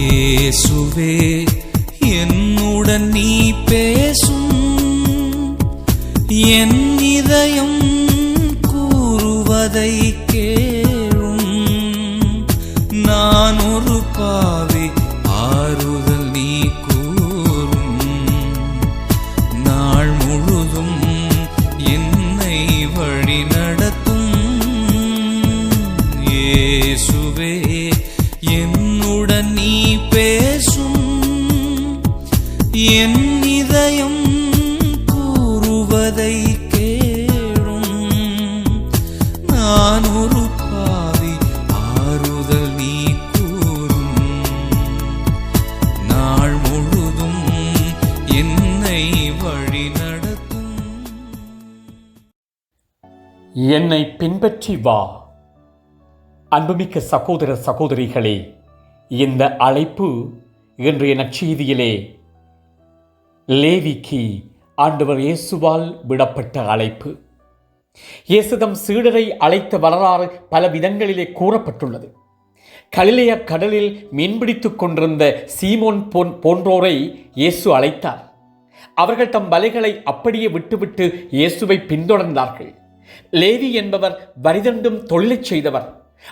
இயேசுவே என்னுடன் நீ பேசும். என் இதயம் கூறுவதை கேளும். நான் ஒரு பாவி ஆறுதல் நீ கூறும். நாள் முழுதும் என்னை வழி நடத்தும். இயேசுவே இதயம் கூறுவதை கேளும். நான் ஒரு பாவி ஆறுதல் நீ கூறும். நாள் முழுதும் என்னை வழி நடத்தும். என்னை பின்பற்றி வா. அன்புமிக்க சகோதர சகோதரிகளே இந்த அழைப்பு இன்றைய நற்செய்தியிலே லேவிக்கு ஆண்டவர் இயேசுவால் விடப்பட்ட அழைப்பு. இயேசுதம் சீடரை அழைத்த வரலாறு பல விதங்களிலே கூறப்பட்டுள்ளது. கலிலேய கடலில் மீன்பிடித்துக் கொண்டிருந்த சீமோன் போன் போன்றோரை இயேசு அழைத்தார். அவர்கள் தம் வலைகளை அப்படியே விட்டுவிட்டு இயேசுவை பின்தொடர்ந்தார்கள். லேவி என்பவர் வரிதண்டும் தொழிலைச் செய்தவர்.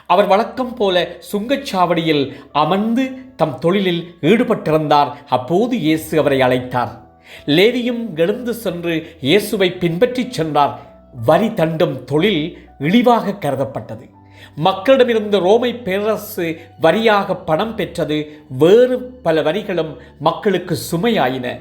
அவர் வழக்கம் போல சுங்கச்சாவடியில் அமர்ந்து தம் தொழிலில் ஈடுபட்டிருந்தார். அப்போது இயேசு அவரை அழைத்தார். லேவியும் எழுந்து சென்று இயேசுவை பின்பற்றிச் சென்றார். வரி தண்டும் தொழில் இழிவாக கருதப்பட்டது. மக்களிடமிருந்து ரோமை பேரரசு வரியாக பணம் பெற்றது. வேறு பல வரிகளும் மக்களுக்கு சுமையாயின.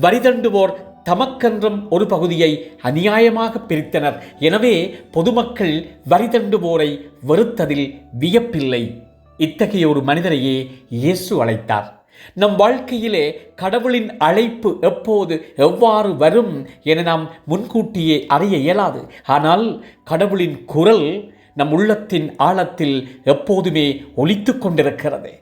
வரி தண்டுவோர் தமக்கென்றும் ஒரு பகுதியை அநியாயமாக பிரித்தனர். எனவே பொதுமக்கள் வரி தண்டுவோரை வெறுத்ததில் வியப்பில்லை. இத்தகைய ஒரு மனிதரையே இயேசு அழைத்தார். நம் வாழ்க்கையிலே கடவுளின் அழைப்பு எப்போது எவ்வாறு வரும் என நாம் முன்கூட்டியே அறிய இயலாது. ஆனால் கடவுளின் குரல் நம் உள்ளத்தின் ஆழத்தில் எப்போதுமே ஒலித்து கொண்டிருக்கிறது.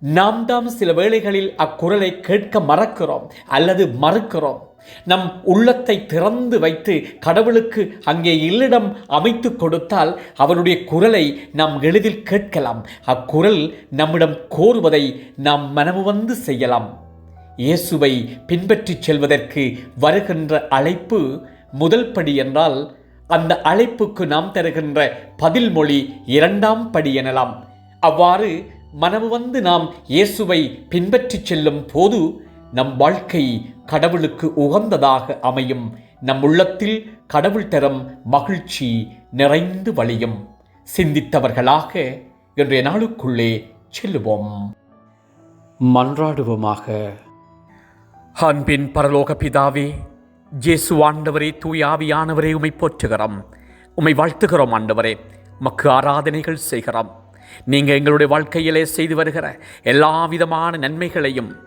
நாம் தாம் சில வேளைகளில் அக்குரலை கேட்க மறக்கிறோம் அல்லது மறுக்கிறோம். நம் உள்ளத்தை திறந்து வைத்து கடவுளுக்கு அங்கே இல்லிடம் அமைத்து கொடுத்தால் அவருடைய குரலை நாம் எளிதில் கேட்கலாம். அக்குரல் நம்மிடம் கோருவதை நாம் மனமுவந்து செய்யலாம். இயேசுவை பின்பற்றிச் செல்வதற்கு வருகின்ற அழைப்பு முதல் படி என்றால் அந்த அழைப்புக்கு நாம் தருகின்ற பதில் மொழி இரண்டாம் படி எனலாம். அவ்வாறு மனமு வந்து நாம் இயேசுவை பின்பற்றிச் செல்லும் போது நம் வாழ்க்கை கடவுளுக்கு உகந்ததாக அமையும். நம் உள்ளத்தில் கடவுள் தரும் மகிழ்ச்சி நிறைந்து வழியும். சிந்தித்தவர்களாக இன்றைய நாளுக்குள்ளே செல்லுவோம். மன்றாடுவோமாக. அன்பின் பரலோக பிதாவே ஜேசு ஆண்டவரே தூய் ஆவியானவரே உமை போற்றுகிறோம். உம்மை வாழ்த்துகிறோம் ஆண்டவரே மக்கு ஆராதனைகள் செய்கிறோம். நீங்கள் எங்களுடைய வாழ்க்கையிலே செய்து வருகிற எல்லா விதமான நன்மைகளையும்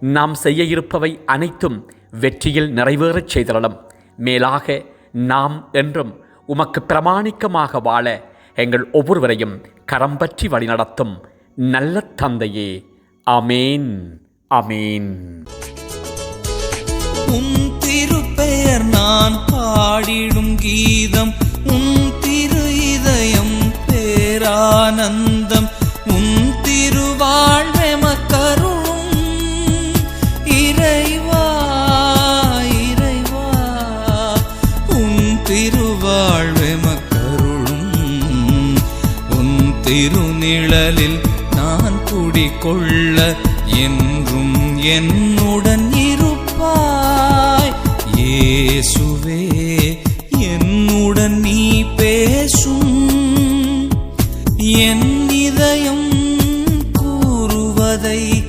நாம் செய்ய இருப்பவை அனைத்தும் வெற்றியில் நிறைவேறச் செய்திடலாம் மேலாக நாம் என்றும் உமக்கு பிரமாணிக்கமாக வாழ எங்கள் ஒவ்வொருவரையும் கரம் பற்றி வழிநடத்தும் நல்ல தந்தையே. அமேன் அமேன் உம் திருப்பெயர் நான் பாடிடும் கீதம் உன் திரு இதயம் பேரானந்த திருநிழலில் நான் குடிக்கொள்ள என்றும் என்னுடன் இருப்பாய். இயேசுவே என்னுடன் நீ பேசும். என் இதயம் கூறுவதை